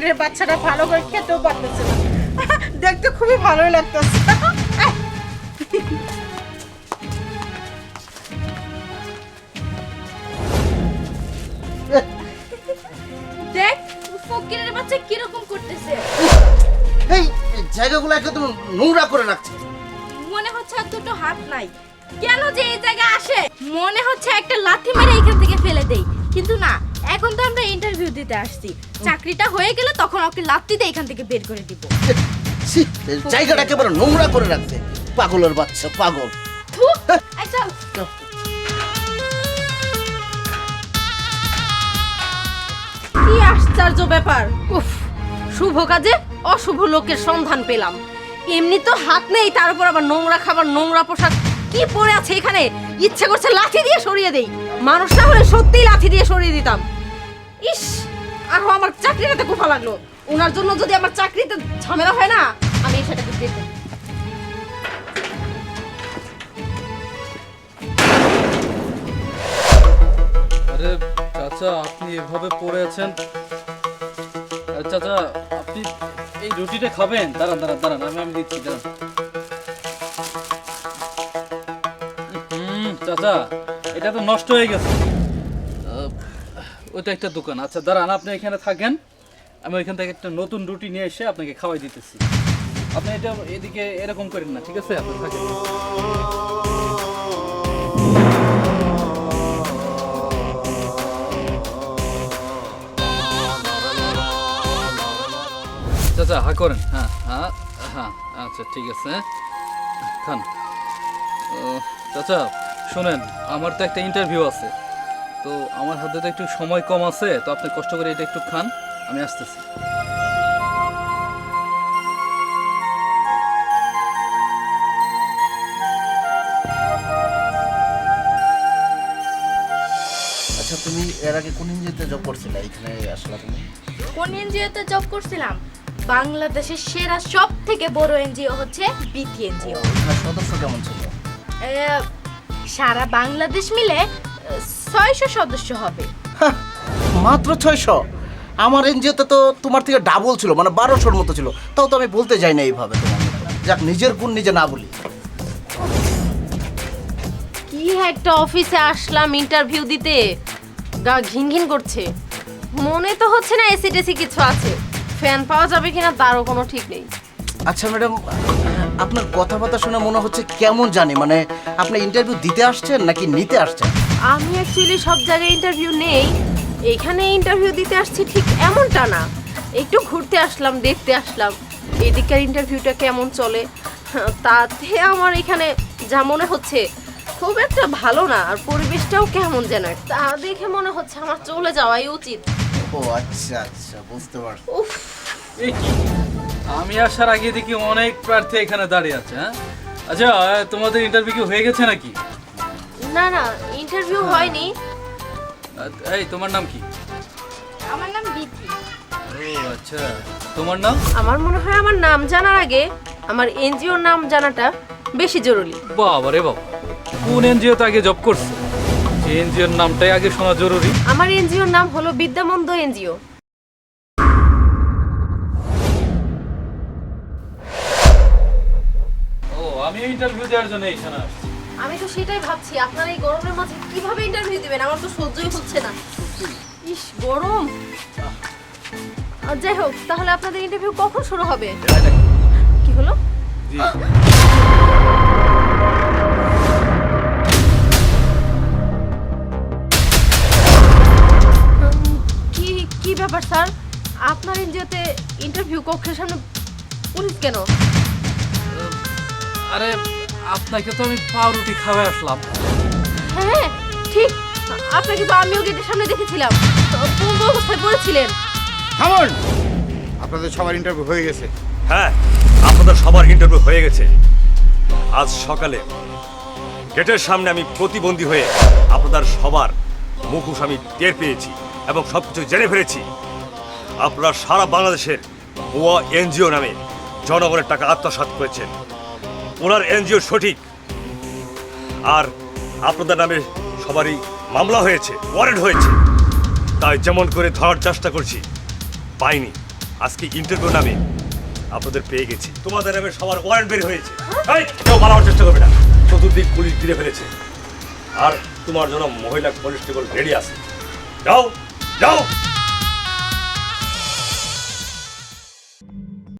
ফকিরের বাচ্চাটা ভালো করে খেতেও পারতেছে না। দেখতে খুবই ভালোই লাগতেছে। দেখ ফকিরের বাচ্চা কীরকম করতেছে। এই এই জায়গাগুলো একদম নোংরা করে রাখছে। মনে হচ্ছে আর দুটো হাত নাই। কেন যে এই জায়গায় আসে? মনে হচ্ছে একটা লাথি মেরে এখান থেকে ফেলে দেই। কিন্তু না এখন তো আমরা ইন্টারভিউ দিতে আসছি। চাকরিটা হয়ে গেলে তখন ওকে দিয়ে এখান থেকে বের করে দিব। ছি, জায়গাটা একেবারে নোংরা করে রাখছে। পাগলের বাচ্চা পাগল। থু, এই চল। কি আশ্চর্য ব্যাপার। উফ শুভ কাজে অশুভ লোকের সন্ধান পেলাম। এমনি তো হাত নেই তার উপর আবার নোংরা খাবার নোংরা পোশাক। কি পরে আছে এখানে? ইচ্ছে করছে লাঠি দিয়ে সরিয়ে দেই। মানুষ না হলে সত্যিই লাঠি দিয়ে সরিয়ে দিতাম। ইস, আরও আমার চাকরিটাতে কোফা লাগল। ওনার জন্য যদি আমার চাকরিতে ঝামেলা হয় না, আমি সেটাকে দেখব আরে, চাচা, আপনি এভাবে পড়ে আছেন? চাচা, আপনি এই রুটিটা খাবেন? দাঁড়ান দাঁড়ান দাঁড়ান, আমি আমি দিচ্ছি, দাঁড়ান। চাচা এটা তো নষ্ট হয়ে গেছে। ওইটা একটা দোকান। আচ্ছা দাঁড়ান, আপনি এখানে থাকেন। আমি ওইখান থেকে একটা নতুন রুটি নিয়ে এসে আপনাকে খাওয়াই দিতেছি। আপনি এটা এদিকে এরকম করেন না, ঠিক আছে? আপনি থাকেন। হা, করেন। হ্যাঁ হ্যাঁ হ্যাঁ আচ্ছা ঠিক আছে। খান। চাচা শোনেন আমার তো একটা ইন্টারভিউ আছে। তো আমার হাতে তো একটু সময় কম আছে তো আপনি কষ্ট করে এটা একটু খান আমি আসতেছি। আচ্ছা তুমি এর আগে কোন ইঞ্জিনিতে জব করছিলে? এখানে আসলা তুমি? কোন এনজিওতে জব করছিলাম? বাংলাদেশের সেরা সব থেকে বড় এনজিও হচ্ছে বিথি এনজিও। সদস্য কেমন ছিল? সারা বাংলাদেশ মিলে ছয়শো সদস্য হবে। মাত্র ছয়শো? আমার এনজিওতে তো তোমার থেকে ডাবল ছিল মানে বারোশোর মতো ছিল। তাও তো আমি বলতে যাই না এইভাবে যাক নিজের গুণ নিজে না বলি। কি একটা অফিসে আসলাম ইন্টারভিউ দিতে। গা ঘিন ঘিন করছে। মনে তো হচ্ছে না এসি টেসি কিছু আছে। ফ্যান পাওয়া যাবে কিনা তারও কোনো ঠিক নেই। আচ্ছা ম্যাডাম আপনার কথাবার্তা শুনে মনে হচ্ছে কেমন জানি? মানে আপনি ইন্টারভিউ দিতে আসছেন নাকি নিতে আসছেন? আমি অ্যাকচুয়ালি সব জায়গায় ইন্টারভিউ নেই। এখানে ইন্টারভিউ দিতে আসছি ঠিক এমনটা না। একটু ঘুরতে আসলাম দেখতে আসলাম। এদিকের ইন্টারভিউটা কেমন চলে? তাতে আমার এখানে যা মনে হচ্ছে খুব একটা ভালো না আর পরিবেশটাও কেমন যেন তা দেখে মনে হচ্ছে আমার চলে যাওয়াই উচিত। ও আচ্ছা আচ্ছা বুঝতে পারছি। উফ। আমি আসার আগে দেখি অনেক প্রার্থী এখানে দাঁড়িয়ে আছে হ্যাঁ? আচ্ছা তোমাদের ইন্টারভিউ কি হয়ে গেছে নাকি? না না ইন্টারভিউ হয়নি। এই তোমার নাম কি? আমার নাম বিথি ও আচ্ছা। তোমার নাম? আমার মনে হয় আমার নাম জানার আগে আমার এনজিওর নাম জানাটা বেশি জরুরি। বাবা রে বাবা কোন এনজিওতে আগে জব করছে? এনজিওর নামটাই আগে শোনা জরুরি। আমার এনজিওর নাম হলো বিদ্যামন্দ এনজিও। আমি ইন্টারভিউ দেওয়ার জন্য এখানে আসছি। আমি তো সেটাই ভাবছি আপনারা এই গরমের মাঝে কীভাবে ইন্টারভিউ দিবেন? আমার তো সহ্যই হচ্ছে না। ইস গরম! আর যাই হোক তাহলে আপনাদের ইন্টারভিউ কখন শুরু হবে? কি হলো? জি। কি কি ব্যাপার স্যার? আপনার এনজিওতে ইন্টারভিউ কক্ষের সামনে পুলিশ কেন? আরে আপনাকে তো আমি পাউরুটি খাওয়াই আসলাম। হ্যাঁ ঠিক। আপনাকে তো আমিও গেটের সামনে দেখেছিলাম। তো অবস্থায় পড়েছিলেন থামুন! আপনাদের সবার ইন্টারভিউ হয়ে গেছে। হ্যাঁ আপনাদের সবার ইন্টারভিউ হয়ে গেছে। আজ সকালে গেটের সামনে আমি প্রতিবন্ধী হয়ে আপনাদের সবার মুখোশ আমি টের পেয়েছি এবং সব কিছু জেনে ফেলেছি। আপনারা সারা বাংলাদেশের ভুয়া এনজিও নামে জনগণের টাকা আত্মসাৎ করেছেন। ওনার এনজিও সঠিক। আর আপনাদের নামে সবারই মামলা হয়েছে, ওয়ারেন্ট হয়েছে। তাই যেমন করে ধরার চেষ্টা করছি, পাইনি। আজকে ইন্টারভিউ নামে আপনাদের পেয়ে গেছি। তোমাদের নামে সবার ওয়ারেন্ট বের হয়েছে। কেউ পালানোর চেষ্টা করবে না। চতুর্দিক পুলিশ ঘিরে ফেলেছে। আর তোমার জন্য মহিলা কনস্টেবল রেডি আছে। যাও যাও।